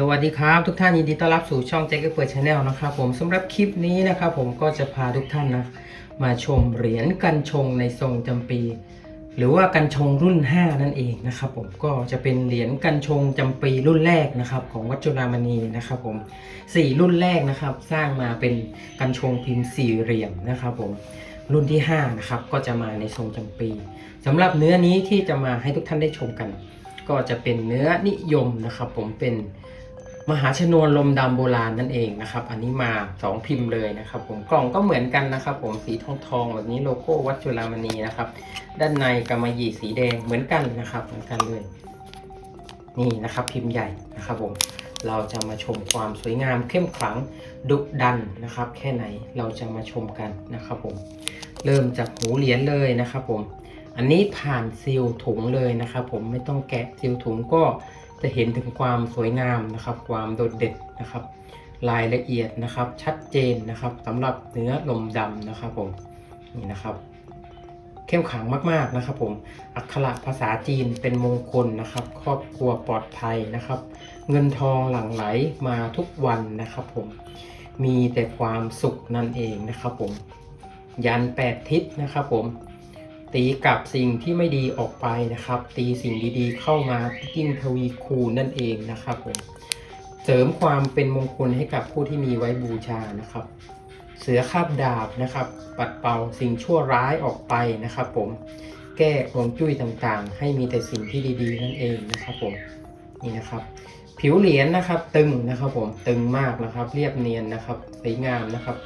สวัสดีครับ ทุกท่านยินดีต้อนรับสู่ช่องแจ็คเก็ตเปิดชาแนลนะครับผมสำหรับคลิปนี้นะครับผมก็จะพาทุกท่านนะมาชมเหรียญกันชงในทรงจำปี หรือว่ากันชงรุ่น 5 นั่นเองนะครับผมก็จะเป็นเหรียญกันชงจำปีรุ่นแรกนะครับของวัดจุฬามณีนะครับผมสี่รุ่นแรกนะครับสร้างมาเป็นกันชงพิมพ์สี่เหลี่ยมนะครับผมรุ่นที่5นะครับก็จะมาในทรงจำปีสำหรับเนื้อนี้ที่จะมาให้ทุกท่านได้ชมกัน ก็จะเป็นเนื้อนิยมนะครับผมเป็น มหาชนวนลมดำโบราณนั่นเองนะครับ อันนี้มา 2 พิมพ์เลยนะครับ ผมกล่องก็เหมือนกันนะครับ ผมสีทองทองแบบนี้โลโก้วัดจุฬามณีนะครับ ด้านในกำมะหยี่สีแดงเหมือนกันนะครับ เหมือนกันเลย นี่นะครับ พิมพ์ใหญ่นะครับ ผมเราจะมาชมความสวยงามเข้มขลังดุดันนะครับ แค่ไหนเราจะมาชมกันนะครับ ผม เริ่มจากหูเหรียญเลยนะครับ ผม อันนี้ผ่านซีลถุงเลยนะครับ ผมไม่ต้องแกะซีลถุงก็ จะเห็นถึงความสวยงามนะครับ ความโดดเด่นนะครับ รายละเอียดนะครับ ชัดเจนนะครับสำหรับเนื้อลมดำนะครับผมนี่นะครับ เข้มขังมากๆนะครับ ผมอักขระภาษาจีนเป็นมงคลนะครับ ครอบครัวปลอดภัยนะครับ เงินทองหลั่งไหลมาทุกวันนะครับ ผมมีแต่ความสุขนั่นเองนะครับ ผมยันแปดทิศนะครับ ผม ตีกับสิ่งที่ไม่ดีออกไปนะครับ ตีสิ่งดีๆเข้ามายิ่งทวีคูณนั่นเองนะครับผมเสริมความเป็นมงคลให้กับผู้ที่มีไว้บูชานะครับ เสือคาบดาบนะครับ ปัดเป่าสิ่งชั่วร้ายออกไปนะครับ ผมแก้ฮวงจุ้ยต่างๆ ให้มีแต่สิ่งที่ดีๆ นั่นเองนะครับผมนี่นะครับ ผิวเหรียญนะครับตึงนะครับผมตึงมากนะครับ เรียบเนียนนะครับสวยงามนะครับ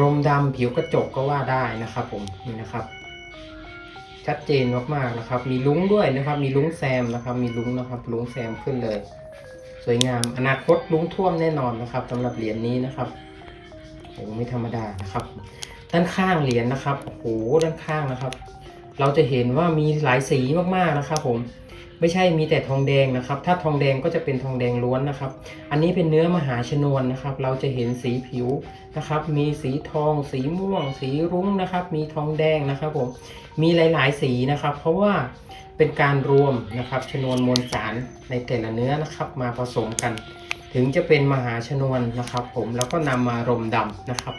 รมดำผิวกระจกก็ว่าได้นะครับ ผมนี่นะครับ ชัดเจนมากๆนะครับ มีลุ้งด้วยนะครับ มีลุ้งแซมนะครับ มีลุ้งนะครับลุ้งแซมขึ้นเลย สวยงามอนาคตลุ้งท่วมแน่นอนนะครับสำหรับเหรียญนี้นะครับโอ้ไม่ธรรมดานะครับ ด้านข้างเหรียญนะครับโอ้โหด้านข้างนะครับ เราจะเห็นว่ามีหลายสีมากๆนะครับ ผม ไม่ใช่มีแต่ทองแดงนะครับ ถ้าทองแดงก็จะเป็นทองแดงล้วนนะครับ อันนี้เป็นเนื้อมหาชนวนนะครับ เราจะเห็นสีผิวนะครับ มีสีทอง สีม่วง สีรุ้งนะครับ มีทองแดงนะครับผม มีหลาย ๆ สีนะครับ เพราะว่าเป็นการรวมนะครับชนวนมวลสารในแต่ละเนื้อนะครับ มาผสมกัน ถึงจะเป็นมหาชนวนนะครับ ผม แล้วก็นำมารมดำนะครับ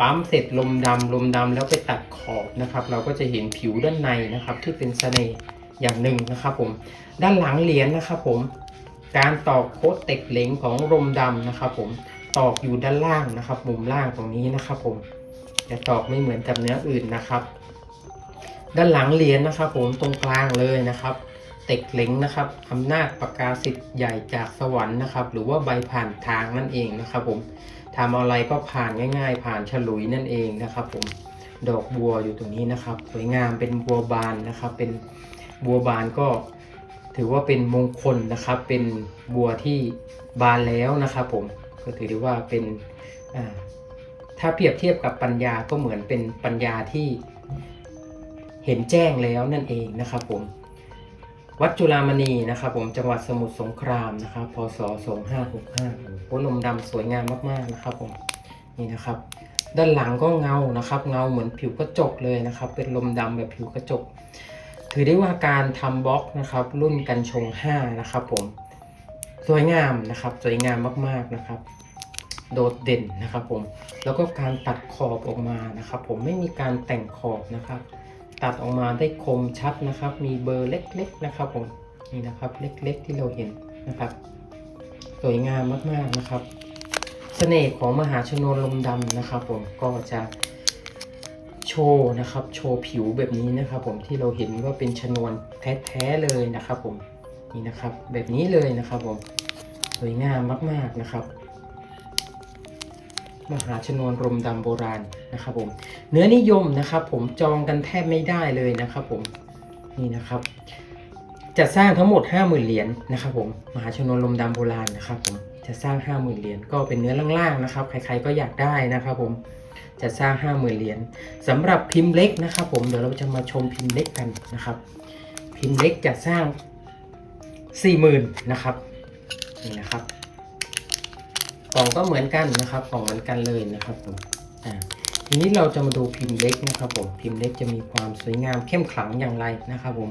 ปั๊มเสร็จลมดำลมดำแล้วไปตัดขอบนะครับ เราก็จะเห็นผิวด้านในนะครับ ที่เป็นเสน่ห์ อย่างหนึ่งนะครับผมด้านหลังเหรียญนะครับผมการตอกโคดเต็กเหลงของลมดำนะครับผมตอกอยู่ด้านล่างนะครับ มุมล่างตรงนี้นะครับผมจะตอกไม่เหมือนกับเนื้ออื่นนะครับ ด้านหลังเหรียญนะครับผมตรงกลางเลยนะครับ เต็กเหลงนะครับอำนาจประกาศสิทธิ์ใหญ่จากสวรรค์นะครับ หรือว่าใบผ่านทางนั่นเองนะครับผมทำอะไรก็ผ่านง่าย ๆ ผ่านฉลุยนั่นเองนะครับ ผมดอกบัวอยู่ตรงนี้นะครับ สวยงามเป็นบัวบานนะครับ เป็น บัวบานก็ถือว่าเป็นมงคลนะครับ เป็นบัวที่บานแล้วนะครับผมก็ถือได้ว่าเป็นถ้าเปรียบเทียบกับปัญญาก็เหมือนเป็นปัญญาที่เห็นแจ้งแล้วนั่นเองนะครับผมวัดจุฬามณีนะครับผมจังหวัดสมุทรสงครามนะครับพศ 2565โอ้ลมดำสวยงามมากๆนะครับผมนี่นะครับ ด้านหลังก็เงานะครับ เงาเหมือนผิวกระจกเลยนะครับ เป็นลมดำแบบผิวกระจก ถือได้ว่าการทำบล็อกนะครับ รุ่นกันชง 5 นะครับผม สวยงามนะครับ สวยงามมากๆนะครับ โดดเด่นนะครับผม แล้วก็การตัดขอบออกมานะครับ ผมไม่มีการแต่งขอบนะครับ ตัดออกมาได้คมชัดนะครับ มีเบอร์เล็ก ๆ นะครับผมนี่นะครับเล็กๆที่เราเห็นนะครับ สวยงามมากๆนะครับ เสน่ห์ของมหาชนวนลมดำนะครับ ผมก็จะ โชว์นะครับ โชว์ผิวแบบนี้นะครับผมที่เราเห็นว่าเป็นชนวนแท้ๆเลยนะครับผมนี่นะครับแบบนี้เลยนะครับผมสวยงามมากๆนะครับ มหาชนวนรมดำโบราณนะครับผมเนื้อนิยมนะครับผมจองกันแทบไม่ได้เลยนะครับผมนี่นะครับจะสร้างทั้งหมด 50,000 เหรียญนะครับผมมหาชนวนลมดำโบราณนะครับผม จะสร้าง 50,000เหรียญก็เป็นเนื้อล่างๆนะครับ ใครๆก็อยากได้นะครับผมจะสร้าง 50,000เหรียญสำหรับพิมพ์เล็กนะครับ ผมเดี๋ยวเราจะมาชมพิมพ์เล็กกันนะครับ พิมพ์เล็กจะสร้าง 40,000นะครับนี่นะครับกล่องก็เหมือนกันนะครับกล่องเหมือนกันเลยนะครับผมอ่าทีนี้เราจะมาดูพิมพ์เล็กนะครับผมพิมพ์เล็กจะมีความสวยงามเข้มขลังอย่างไรนะครับผม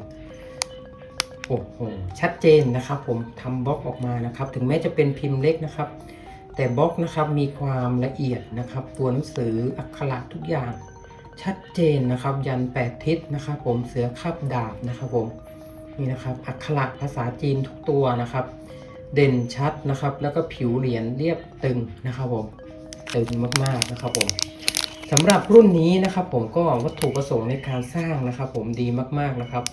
โอ้โหชัดเจนนะครับผมทำบล็อกออกมานะครับ ถึงแม้จะเป็นพิมพ์เล็กนะครับ แต่บล็อกนะครับมีความละเอียดนะครับ ตัวหนังสืออักขระทุกอย่างชัดเจนนะครับ ยันแปดทิศนะครับ ผมเสือคาบดาบนะครับผมนี่นะครับอักขระภาษาจีนทุกตัวนะครับ เด่นชัดนะครับ แล้วก็ผิวเหรียญเรียบตึงนะครับผมตึงมากๆนะครับผม สำหรับรุ่นนี้นะครับผมก็วัตถุประสงค์ในการสร้างนะครับ ผมดีมากๆนะครับ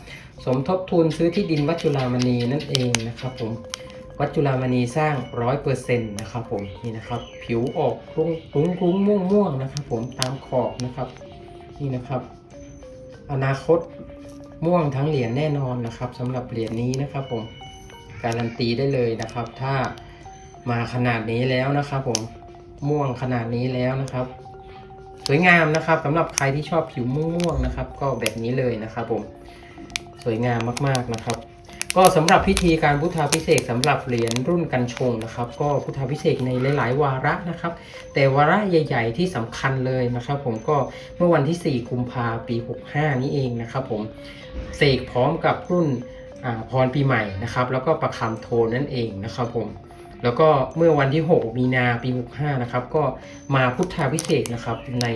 สมทบทุนซื้อที่ดินวัดจุฬามณีนั่นเองนะครับ ผมวัดจุฬามณีสร้างร้อยเปอร์เซ็นต์นะครับผมนี่นะครับ ผิวออกรุ้งรุ้งรุ้งม่วงม่วงนะครับ ผมตามขอบนะครับนี่นะครับ อนาคตม่วงทั้งเหรียญแน่นอนนะครับสำหรับเหรียญนี้นะครับ ผมการันตีได้เลยนะครับ ถ้ามาขนาดนี้แล้วนะครับ ผมม่วงขนาดนี้แล้วนะครับ สวยงามนะครับสำหรับใครที่ชอบผิวม่วงนะครับ ก็แบบนี้เลยนะครับผมสวยงามมากๆนะครับ ก็สำหรับพิธีการพุทธาพิเศษกสำหรับเหรียญรุ่นกันชงนะครับ ก็พุทธาพิเศษในหลาย ๆ วาระนะครับ แต่วาระใหญ่ ๆ ที่สำคัญเลยนะครับ ผมก็เมื่อวันที่ 4 กุมภาปี 65 นี้เองนะครับ ผมเสกพร้อมกับรุ่นพรปีใหม่นะครับ แล้วก็ประคำโทนนั่นเองนะครับผม แล้วก็เมื่อวันที่ 6 มีนาปี 65 นะครับ ก็มาพุทธาพิเศษนะครับใน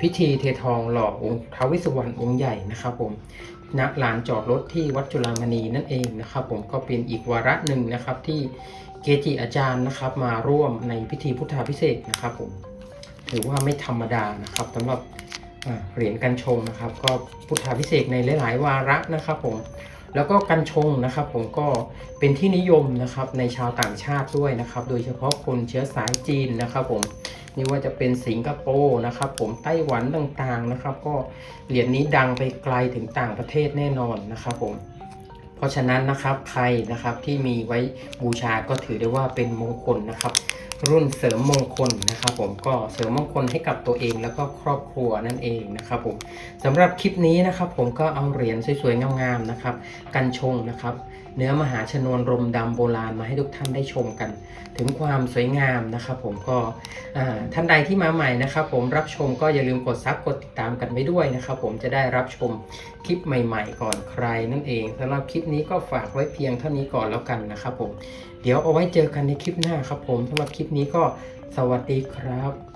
พิธีเททองหล่อองค์ท้าวเวิสุวรรณองค์ใหญ่นะครับผมณลานจอดรถที่วัดจุฬามณีนั่นเองนะครับ ผมก็เป็นอีกวาระหนึ่งนะครับที่เกจิอาจารย์นะครับ มาร่วมในพิธีพุทธาพิเศษนะครับผมถือว่าไม่ธรรมดานะครับสำหรับเหรียญกันชงนะครับ ก็พุทธาพิเศษในหลาย ๆ วาระนะครับผม แล้วก็กันชงนะครับผมก็เป็นที่นิยมนะครับในชาวต่างชาติด้วยนะครับ โดยเฉพาะคนเชื้อสายจีนนะครับผมนี่ว่าจะเป็นสิงคโปร์นะครับ ผมไต้หวันต่างๆนะครับ ก็เหรียญนี้ดังไปไกลถึงต่างประเทศแน่นอนนะครับผม เพราะฉะนั้นนะครับใครนะครับที่มีไว้บูชาก็ถือได้ว่าเป็นมงคลนะครับ รุ่นเสริมมงคลนะครับ ผมก็เสริมมงคลให้กับตัวเองแล้วก็ครอบครัวนั่นเองนะครับผมสำหรับคลิปนี้นะครับ ผมก็เอาเหรียญสวยๆงามๆนะครับ กันชงนะครับ เนื้อมหาชนวนรมดำโบราณมาให้ทุกท่านได้ชมกัน ถึงความสวยงามนะครับผมก็ท่านใดที่มาใหม่นะครับผมรับชมก็อย่าลืมกดซับกดติดตามกันไว้ด้วยนะครับผมจะได้รับชมคลิปใหม่ ๆ ก่อนใครนั่นเองสำหรับคลิปนี้ก็ฝากไว้เพียงเท่านี้ก่อนแล้วกันนะครับผมเดี๋ยวเอาไว้เจอกันในคลิปหน้าครับผมสำหรับคลิปนี้ก็สวัสดีครับ